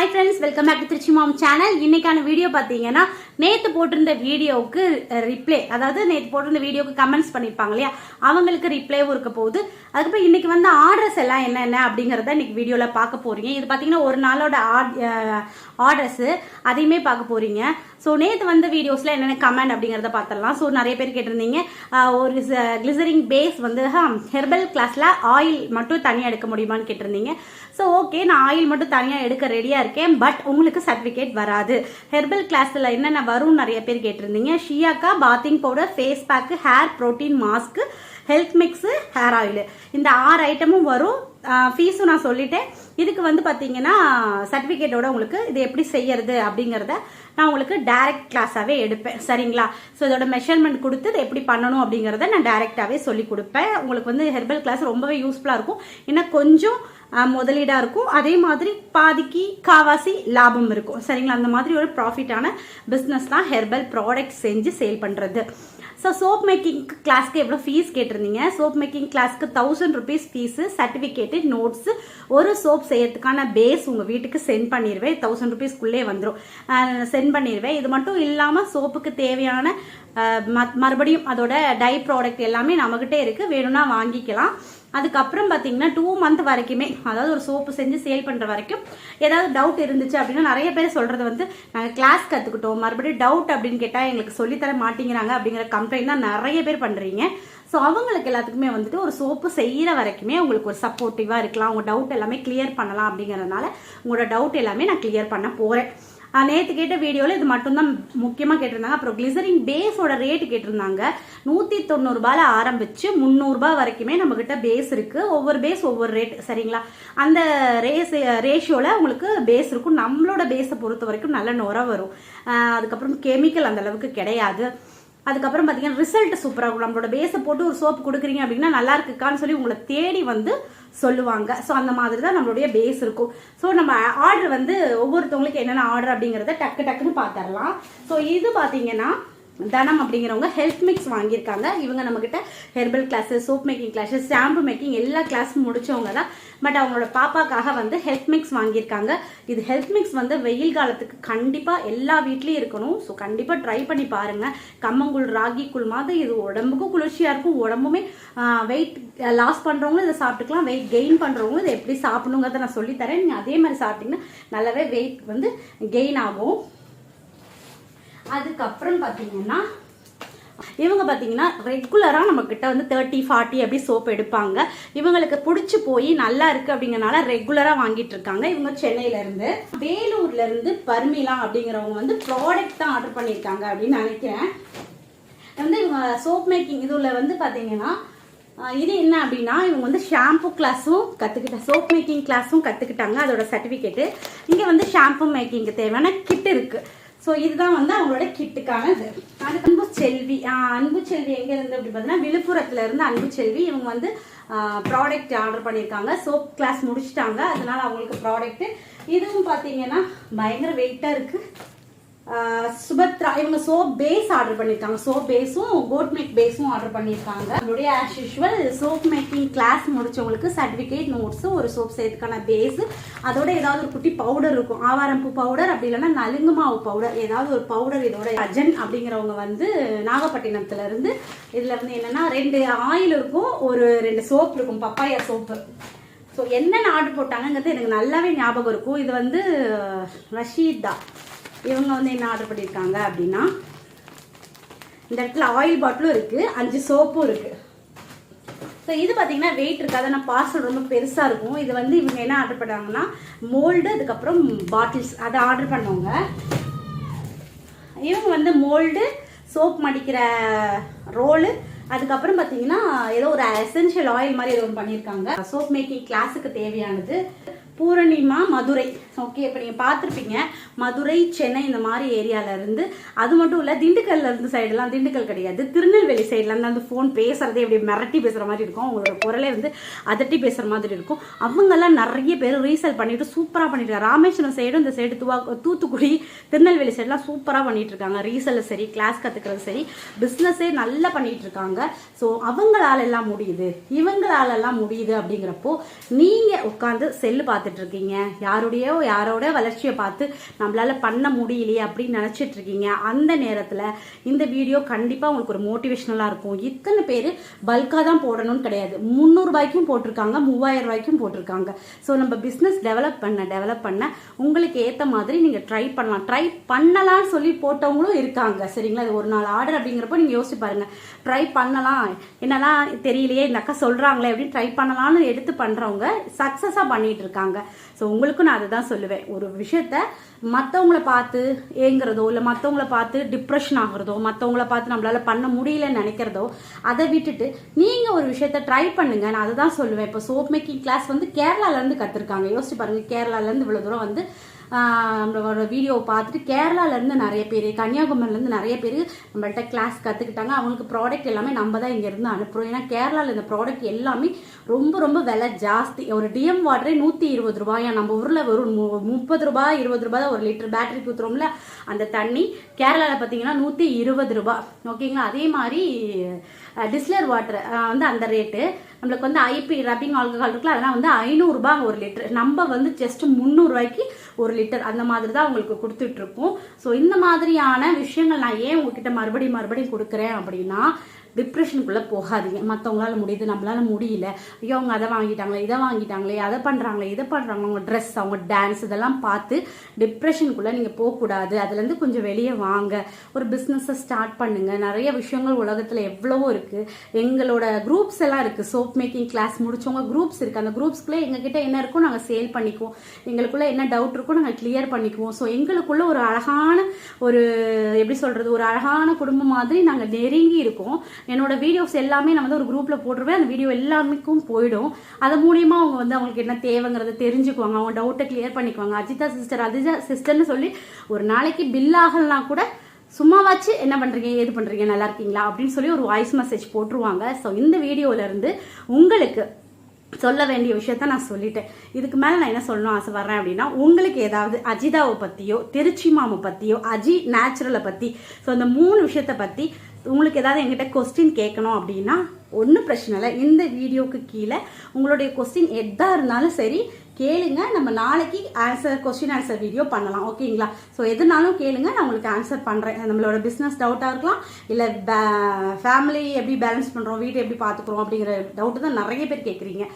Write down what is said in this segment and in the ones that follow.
Hi friends welcome back to Trichy mom channel இன்னைக்கான video பார்த்தீங்கன்னா நேற்று போட்டிருந்த வீடியோவுக்கு ரிப்ளை அதாவது நேற்று போட்டிருந்த வீடியோக்கு கமெண்ட்ஸ் பண்ணியிருப்பாங்க இல்லையா? அவங்களுக்கு ரிப்ளைவும் இருக்க போகுது. அதுக்கப்புறம் இன்னைக்கு வந்து ஆர்டர்ஸ் எல்லாம் என்னென்ன அப்படிங்கிறத இன்னைக்கு வீடியோவில் பார்க்க போகிறீங்க இது பார்த்தீங்கன்னா ஒரு நாளோட ஆர்டர்ஸு அதையுமே பார்க்க போகிறீங்க ஸோ நேற்று வந்த வீடியோஸில் என்னென்ன கமெண்ட் அப்படிங்கிறத பார்த்துடலாம். ஸோ நிறைய பேர் கேட்டிருந்தீங்க. ஒரு கிளிசரிங் பேஸ் வந்து ஹெர்பல் கிளாஸில் ஆயில் மட்டும் தனியாக எடுக்க முடியுமான்னு கேட்டிருந்தீங்க. ஸோ ஓகே நான் ஆயில் மட்டும் தனியாக எடுக்க ரெடியாக இருக்கேன். பட் உங்களுக்கு சர்டிஃபிகேட் வராது. ஹெர்பல் கிளாஸில் என்னென்ன வரும்னு நிறைய பேர் கேட்டிருந்தீங்க. ஷியாக்கா bathing powder face pack hair protein mask health mix hair oil இந்த ஆறு ஐட்டமும் வரும். ஃபீஸும் நான் சொல்லிட்டேன். இதுக்கு வந்து பார்த்தீங்கன்னா சர்டிஃபிகேட்டோட உங்களுக்கு இது எப்படி செய்யறது அப்படிங்கிறத நான் உங்களுக்கு டைரக்ட் கிளாஸாகவே எடுப்பேன். சரிங்களா? ஸோ இதோட மெஷர்மெண்ட் கொடுத்து இதை எப்படி பண்ணணும் அப்படிங்கிறத நான் டைரெக்டாகவே சொல்லி கொடுப்பேன். உங்களுக்கு வந்து ஹெர்பல் கிளாஸ் ரொம்பவே யூஸ்ஃபுல்லாக இருக்கும். ஏன்னா கொஞ்சம் முதலீடாக இருக்கும். அதே மாதிரி பாதிக்கு காவாசி லாபம் இருக்கும். சரிங்களா? அந்த மாதிரி ஒரு ப்ராஃபிட்டான பிஸ்னஸ் தான் ஹெர்பல் ப்ராடக்ட் செஞ்சு சேல் பண்ணுறது ஸோ சோப் மேக்கிங் கிளாஸ்க்கு எவ்வளோ ஃபீஸ் கேட்டிருந்தீங்க? சோப் மேக்கிங் கிளாஸ்க்கு thousand rupees fees certificate notes ஒரு சோப் செய்யறதுக்கான பேஸ் உங்கள் வீட்டுக்கு சென்ட் பண்ணிடுவேன் தௌசண்ட் ருபீஸ்க்குள்ளே வந்துடும் சென்ட் பண்ணிடுவேன் இது மட்டும் இல்லாமல் சோப்புக்கு தேவையான அஹ், ம- மறுபடியும் அதோட டை ப்ராடக்ட் எல்லாமே நம்மகிட்ட இருக்குது வேணும்னா வாங்கிக்கலாம். அதுக்கப்புறம் பார்த்தீங்கன்னா டூ மந்த் வரைக்குமே அதாவது ஒரு சோப்பு செஞ்சு சேல் பண்ணுற வரைக்கும் ஏதாவது டவுட் இருந்துச்சு அப்படின்னா நிறைய பேர் சொல்கிறது வந்து நாங்கள் கிளாஸ் கற்றுக்கிட்டோம் மறுபடியும் டவுட் அப்படின்னு கேட்டால் எங்களுக்கு சொல்லித்தர மாட்டேங்கிறாங்க அப்படிங்கிற கம்ப்ளைண்ட் தான் நிறைய பேர் பண்ணுறீங்க ஸோ அவங்களுக்கு எல்லாத்துக்குமே வந்துட்டு ஒரு சோப்பு செய்கிற வரைக்குமே உங்களுக்கு ஒரு சப்போர்ட்டிவாக இருக்கலாம். உங்கள் டவுட் எல்லாமே கிளியர் பண்ணலாம் அப்படிங்கிறதுனால உங்களோட டவுட் எல்லாமே நான் கிளியர் பண்ண போகிறேன் நேற்று கேட்ட வீடியோவில் இது மட்டும்தான் முக்கியமாக கேட்டிருந்தாங்க. அப்புறம் கிளிசரின் பேஸோட ரேட் கேட்டிருந்தாங்க. நூற்றி தொண்ணூறுபால ஆரம்பித்து முந்நூறுபா வரைக்குமே நம்மக்கிட்ட பேஸ் இருக்குது ஒவ்வொரு பேஸ் ஒவ்வொரு ரேட் சரிங்களா? அந்த ரேஸ் ரேஷியோவில் உங்களுக்கு பேஸ் இருக்கும். நம்மளோட பேஸை பொறுத்த வரைக்கும் நல்ல நுர வரும். அதுக்கப்புறம் கெமிக்கல் அந்தளவுக்கு கிடையாது. அதுக்கப்புறம் பார்த்தீங்கன்னா ரிசல்ட் சூப்பராக இருக்கும். நம்மளோட பேஸை போட்டு ஒரு சோப் கொடுக்குறீங்க அப்படின்னா நல்லா இருக்குக்கான்னு சொல்லி உங்களை தேடி வந்து சொல்லுவாங்க. ஸோ அந்த மாதிரி தான் நம்மளுடைய பேஸ் இருக்கும். ஸோ நம்ம ஆர்டர் வந்து ஒவ்வொருத்தவங்களுக்கு என்னென்ன ஆர்டர் அப்படிங்கிறத டக்கு டக்குன்னு பார்த்துடலாம். ஸோ இது பார்த்தீங்கன்னா தனம் அப்படிங்கிறவங்க ஹெல்த் மிக்ஸ் வாங்கியிருக்காங்க. இவங்க நம்மக்கிட்ட herbal classes soap making classes shampoo making எல்லா கிளாஸும் முடிச்சவங்க தான். பட் அவங்களோட பாப்பாக்காக வந்து ஹெல்த் மிக்ஸ் வாங்கியிருக்காங்க. இது ஹெல்த் மிக்ஸ் வந்து வெயில் காலத்துக்கு கண்டிப்பாக எல்லா வீட்லேயும் இருக்கணும். ஸோ கண்டிப்பாக ட்ரை பண்ணி பாருங்கள் கம்மங்கூழ் ராகி கூழ் மாதிரி இது உடம்புக்கும் குளிர்ச்சியாக இருக்கும். உடம்புமே வெயிட் லாஸ் பண்ணுறவங்களும் இதை சாப்பிட்டுக்கலாம். வெயிட் கெயின் பண்ணுறவங்களும் இதை எப்படி சாப்பிடணுங்கிறத நான் சொல்லித்தரேன். நீங்கள் அதே மாதிரி சாப்பிட்டீங்கன்னா நல்லாவே வெயிட் வந்து கெயின் ஆகும். அதுக்கப்புறம் பார்த்தீங்கன்னா இவங்க பார்த்தீங்கன்னா ரெகுலராக நம்மக்கிட்ட வந்து தேர்ட்டி ஃபார்ட்டி அப்படி சோப் எடுப்பாங்க. இவங்களுக்கு பிடிச்சி போய் நல்லா இருக்குது அப்படிங்கறனால ரெகுலராக வாங்கிட்டு இருக்காங்க. இவங்க சென்னையிலேருந்து வேலூர்லேருந்து பர்மிலா அப்படிங்கிறவங்க வந்து ப்ராடக்ட் தான் ஆர்டர் பண்ணியிருக்காங்க அப்படின்னு நினைக்கிறேன். வந்து இவங்க சோப் மேக்கிங் இதுல வந்து பார்த்தீங்கன்னா இது என்ன அப்படின்னா இவங்க வந்து ஷாம்பு கிளாஸும் கற்றுக்கிட்ட சோப் மேக்கிங் கிளாஸும் கற்றுக்கிட்டாங்க அதோட சர்டிஃபிகேட்டு இங்கே வந்து ஷாம்பு மேக்கிங்க்கு தேவையான கிட் இருக்குது ஸோ இதுதான் வந்து அவங்களோட கிட்டுக்கான இது. அதுக்கு அன்பு செல்வி அன்பு செல்வி எங்க இருந்து அப்படி பார்த்தீங்கன்னா விழுப்புரத்துல இருந்து அன்பு செல்வி இவங்க வந்து ப்ராடக்ட் ஆர்டர் பண்ணியிருக்காங்க. சோப் கிளாஸ் முடிச்சிட்டாங்க. அதனால அவங்களுக்கு ப்ராடக்ட் இதுவும் பார்த்தீங்கன்னா பயங்கர வெயிட்டாக இருக்கு. சுபத்ரா இவங்க சோப் பேஸ் ஆர்டர் பண்ணியிருக்காங்க சோப் பேஸும் கோட் மேக் பேஸும் ஆர்டர் பண்ணியிருக்காங்க நம்மளுடைய as usual soap making class முடிச்சவங்களுக்கு certificate நோட்ஸும் ஒரு சோப் செய்யறதுக்கான பேஸ் அதோட ஏதாவது ஒரு குட்டி பவுடர் இருக்கும். ஆவாரம்பூ பவுடர் அப்படி இல்லைன்னா நலுங்கு மாவு பவுடர் ஏதாவது ஒரு பவுடர் இதோட அஜன் அப்படிங்கிறவங்க வந்து நாகப்பட்டினத்துல இருந்து இதுல வந்து என்னன்னா ரெண்டு ஆயில் இருக்கும் ஒரு ரெண்டு சோப் இருக்கும் பப்பாயா சோப்பு ஸோ என்னென்ன ஆர்டர் போட்டாங்கங்கிறது எனக்கு நல்லாவே ஞாபகம் இருக்கும். இது வந்து ரஷீதா. இவங்க வந்து என்ன ஆர்டர் பண்ணியிருக்காங்க அப்படின்னா இந்த இடத்துல ஆயில் பாட்டிலும் இருக்குது அஞ்சு சோப்பும் இருக்குது ஸோ இது பார்த்தீங்கன்னா வெயிட் இருக்காது. ஆனால் பார்சல் ரொம்ப பெருசாக இருக்கும். இது வந்து இவங்க என்ன ஆர்டர் பண்ணாங்கன்னா மோல்டு அதுக்கப்புறம் பாட்டில்ஸ் அதை ஆர்டர் பண்ணவங்க. இவங்க வந்து மோல்டு சோப் மடிக்கிற ரோலு அதுக்கப்புறம் பார்த்தீங்கன்னா ஏதோ ஒரு எசென்ஷியல் ஆயில் மாதிரி ஏதோ ஒன்று பண்ணியிருக்காங்க சோப் மேக்கிங் கிளாஸுக்கு தேவையானது. பூரணிமா மதுரை. ஓகே இப்போ நீங்கள் பார்த்துருப்பீங்க. மதுரை சென்னை இந்த மாதிரி ஏரியாவிலேருந்து இருந்து அது மட்டும் இல்லை திண்டுக்கல்ல இருந்து சைடெல்லாம் திண்டுக்கல் கிடையாது. திருநெல்வேலி சைட்லேருந்து அந்த ஃபோன் பேசுறதே இப்படி மிரட்டி பேசுகிற மாதிரி இருக்கும். அவங்களோட குரலே வந்து அதட்டி பேசுகிற மாதிரி இருக்கும். அவங்கெல்லாம் நிறைய பேர் ரீசேல் பண்ணிட்டு சூப்பராக பண்ணிட்டுருக்காங்க ராமேஸ்வரம் சைடும் இந்த சைடு துவா தூத்துக்குடி திருநெல்வேலி சைடுலாம் சூப்பராக பண்ணிட்டு இருக்காங்க. ரீசேல் சரி கிளாஸ் கற்றுக்கிறது சரி பிஸ்னஸே நல்லா பண்ணிட்டு இருக்காங்க. ஸோ அவங்களால எல்லாம் முடியுது. இவங்களால எல்லாம் முடியுது அப்படிங்கிறப்போ நீங்கள் உட்காந்து செல்லு பார்த்து பார்த்துட்டு இருக்கீங்க யாருடையோ யாரோட வளர்ச்சியை பார்த்து நம்மளால பண்ண முடியலையே அப்படின்னு நினச்சிட்டு இருக்கீங்க அந்த நேரத்தில் இந்த வீடியோ கண்டிப்பாக உங்களுக்கு ஒரு மோட்டிவேஷனலாக இருக்கும். இத்தனை பேர் பல்காக தான் போடணும்னு கிடையாது. முந்நூறுபாய்க்கும் போட்டிருக்காங்க மூவாயிரம் ரூபாய்க்கும் போட்டிருக்காங்க. ஸோ நம்ம பிஸ்னஸ் டெவலப் பண்ண டெவலப் பண்ண உங்களுக்கு ஏற்ற மாதிரி நீங்கள் ட்ரை பண்ணலாம். ட்ரை பண்ணலாம்னு சொல்லி போட்டவங்களும் இருக்காங்க. சரிங்களா? இது ஒரு நாள் ஆர்டர் அப்படிங்கிறப்போ நீங்கள் யோசிச்சு பாருங்க. ட்ரை பண்ணலாம். என்னெல்லாம் தெரியலையே இந்த அக்கா சொல்கிறாங்களே அப்படின்னு ட்ரை பண்ணலாம்னு எடுத்து பண்ணுறவங்க சக்ஸஸாக பண்ணிட்டு இருக்காங்க. ஸோ உங்களுக்கும் நான் அதை தான் சொல்லுவேன். ஒரு விஷயத்த மற்றவங்கள பார்த்து ஏங்குறதோ இல்லை மற்றவங்கள பார்த்து டிப்ரெஷன் ஆகுறதோ மற்றவங்கள பார்த்து நம்மளால பண்ண முடியலன்னு நினைக்கிறதோ அதை விட்டுட்டு நீங்க ஒரு விஷயத்த ட்ரை பண்ணுங்க. நான் அதை தான் சொல்லுவேன். இப்போ சோப் மேக்கிங் கிளாஸ் வந்து கேரளால இருந்து கத்துருக்காங்க. யோசிச்சு பாருங்க கேரளால இருந்து இவ்வளவு தூரம் வந்து நம்மளோட வீடியோவை பார்த்துட்டு கேரளால இருந்து நிறைய பேர் கன்னியாகுமரியிலேருந்து நிறைய பேர் நம்மள்ட்ட கிளாஸ் கற்றுக்கிட்டாங்க அவங்களுக்கு ப்ராடக்ட் எல்லாமே நம்ம தான் இங்கேருந்து அனுப்புகிறோம் ஏன்னா கேரளாவில் இந்த ப்ராடக்ட் எல்லாமே ரொம்ப ரொம்ப விலை ஜாஸ்தி. ஒரு டிஎம் வாட்டரே நூற்றி இருபது ரூபாயா. நம்ம ஊரில் வெறும் மு- முப்பது ரூபாய் இருபது ரூபாய் தான் ஒரு லிட்டர் பேட்டரி ஊற்றுறோம்ல அந்த தண்ணி. கேரளாவில் பார்த்தீங்கன்னா நூற்றி இருபது ரூபாய். ஓகேங்களா அதே மாதிரி டிஸ்லர் வாட்டர் வந்து அந்த ரேட்டு நம்மளுக்கு வந்து ஐபி ரப்பிங் ஆல்கஹால் இருக்குல்ல அதெல்லாம் வந்து ஐநூறுரூபா ஒரு லிட்டர் நம்ம வந்து ஜஸ்ட் முந்நூறுரூவாய்க்கு ஒரு லிட்டர் அந்த மாதிரி தான் உங்களுக்கு கொடுத்துட்ருக்கோம் ஸோ இந்த மாதிரியான விஷயங்கள் நான் ஏன் உங்ககிட்ட மறுபடியும் மறுபடியும் கொடுக்குறேன் அப்படின்னா டிப்ரெஷனுக்குள்ளே போகாதீங்க. மற்றவங்களால முடியுது நம்மளால முடியல. ஐயோ அவங்க அதை வாங்கிட்டாங்களே இதை வாங்கிட்டாங்களே அதை பண்ணுறாங்களே இதை பண்ணுறாங்க அவங்க ட்ரெஸ் அவங்க டான்ஸ் இதெல்லாம் பார்த்து டிப்ரெஷனுக்குள்ளே நீங்கள் போகக்கூடாது. அதுலேருந்து கொஞ்சம் வெளியே வாங்க. ஒரு பிஸ்னஸை ஸ்டார்ட் பண்ணுங்கள் நிறைய விஷயங்கள் உலகத்தில் எவ்வளவோ இருக்குது எங்களோட குரூப்ஸ் எல்லாம் இருக்குது சோப் மேக்கிங் கிளாஸ் முடிச்சவங்க குரூப்ஸ் இருக்குது அந்த குரூப்ஸ்க்குள்ளே எங்ககிட்ட என்ன இருக்கோ நாங்கள் சேல் பண்ணிக்குவோம். எங்களுக்குள்ளே என்ன டவுட் இருக்கோ நாங்கள் கிளியர் பண்ணிக்குவோம். ஸோ எங்களுக்குள்ள ஒரு அழகான ஒரு எப்படி சொல்கிறது ஒரு அழகான குடும்பம் மாதிரி நாங்கள் நெருங்கி இருக்கோம். என்னோட வீடியோஸ் எல்லாமே நான் வந்து ஒரு குரூப்பில் போட்டுருவேன். அந்த வீடியோ எல்லாருக்கும் போயிடும். அது மூலியமா அவங்க வந்து அவங்களுக்கு என்ன தேவைங்கிறத தெரிஞ்சுக்குவாங்க. அவங்க டவுட்டை கிளியர் பண்ணிக்குவாங்க. அஜிதா சிஸ்டர் அஜிதா சிஸ்டர்னு சொல்லி ஒரு நாளைக்கு பில் ஆகலாம் கூட சும்மாவாச்சு என்ன பண்றீங்க? ஏது பண்றீங்க? நல்லா இருக்கீங்களா? அப்படின்னு சொல்லி ஒரு வாய்ஸ் மெசேஜ் போட்டுருவாங்க. ஸோ இந்த வீடியோல இருந்து உங்களுக்கு சொல்ல வேண்டிய விஷயத்த நான் சொல்லிட்டேன். இதுக்கு மேலே நான் என்ன சொல்லணும் ஆசை வர்றேன் அப்படின்னா உங்களுக்கு ஏதாவது அஜிதாவை பற்றியோ திருச்சி மாமை பற்றியோ அஜி நேச்சுரலை பற்றி ஸோ இந்த மூணு விஷயத்த பற்றி உங்களுக்கு ஏதாவது என்கிட்ட கொஸ்டின் கேட்கணும் அப்படின்னா ஒன்றும் பிரச்சனை இல்லை. இந்த வீடியோக்கு கீழே உங்களுடைய கொஸ்டின் எதாக இருந்தாலும் சரி கேளுங்க. நம்ம நாளைக்கு ஆன்சர் கொஸ்டின் ஆன்சர் வீடியோ பண்ணலாம். ஓகேங்களா ஸோ எதுனாலும் கேளுங்க. நான் உங்களுக்கு ஆன்சர் பண்ணுறேன் நம்மளோட பிஸ்னஸ் டவுட்டாக இருக்கலாம். இல்லை ஃபேமிலி எப்படி பேலன்ஸ் பண்ணுறோம் வீட்டை எப்படி பார்த்துக்குறோம் அப்படிங்கிற டவுட்டு தான் நிறைய பேர் கேட்குறீங்க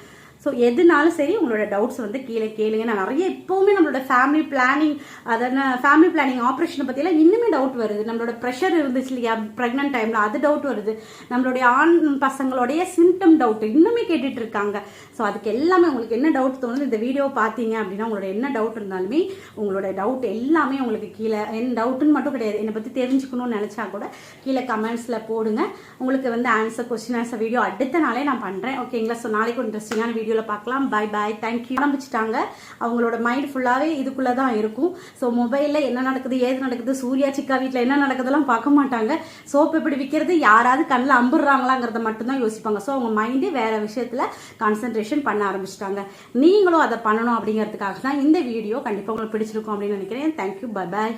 ஸோ எதுனாலும் சரி உங்களோட டவுட்ஸ் வந்து கீழே கேளுங்க. நான் நிறைய எப்போவுமே நம்மளோட ஃபேமிலி பிளானிங் அதான ஃபேமிலி பிளானிங் ஆப்ரேஷனை பற்றியெல்லாம் இன்னுமே டவுட் வருது. நம்மளோட ப்ரெஷர் இருந்துச்சு இல்லையா? ப்ரெக்னென்ட் டைமில் அது டவுட் வருது. நம்மளுடைய ஆண் பசங்களுடைய சிம்டம் டவுட் இன்னுமே கேட்டுட்டு இருக்காங்க. ஸோ அதுக்கு எல்லாமே உங்களுக்கு என்ன டவுட் தோணுது இந்த வீடியோ பார்த்தீங்க அப்படின்னா உங்களோட என்ன டவுட் இருந்தாலுமே உங்களோட டவுட் எல்லாமே உங்களுக்கு கீழே என் டவுட்டுன்னு மட்டும் கிடையாது என்னை பற்றி தெரிஞ்சுக்கணும்னு நினச்சா கூட கீழே கமெண்ட்ஸில் போடுங்க. உங்களுக்கு வந்து ஆன்சர் கொஸ்டின் ஆன்சர் வீடியோ அடுத்த நாளே நான் பண்ணுறேன் ஓகேங்களா ஸோ நாளைக்கு ஒரு இன்ட்ரெஸ்டிங்கான வீடியோவில் பார்க்கலாம் பை பாய் தேங்க்யூ ஆரம்பிச்சிட்டாங்க. அவங்களோட மைண்ட் ஃபுல்லாகவே இதுக்குள்ளே தான் இருக்கும். ஸோ மொபைலில் என்ன நடக்குது ஏது நடக்குது சூர்யா சிக்கா வீட்டில் என்ன நடக்குதெல்லாம் பார்க்க மாட்டாங்க. சோப் எப்படி விற்கிறது யாராவது கண்ணில் அம்புடுறாங்களாங்கிறத மட்டும்தான் யோசிப்பாங்க. ஸோ அவங்க மைண்டே வேற விஷயத்தில் கான்சென்ட்ரேஷன் பண்ண ஆரம்பிச்சிட்டாங்க. நீங்களும் அதை பண்ணணும் அப்படிங்கிறதுக்காக தான் இந்த வீடியோ கண்டிப்பாக உங்களுக்கு பிடிச்சிருக்கும் அப்படின்னு நினைக்கிறேன். Thank you bye bye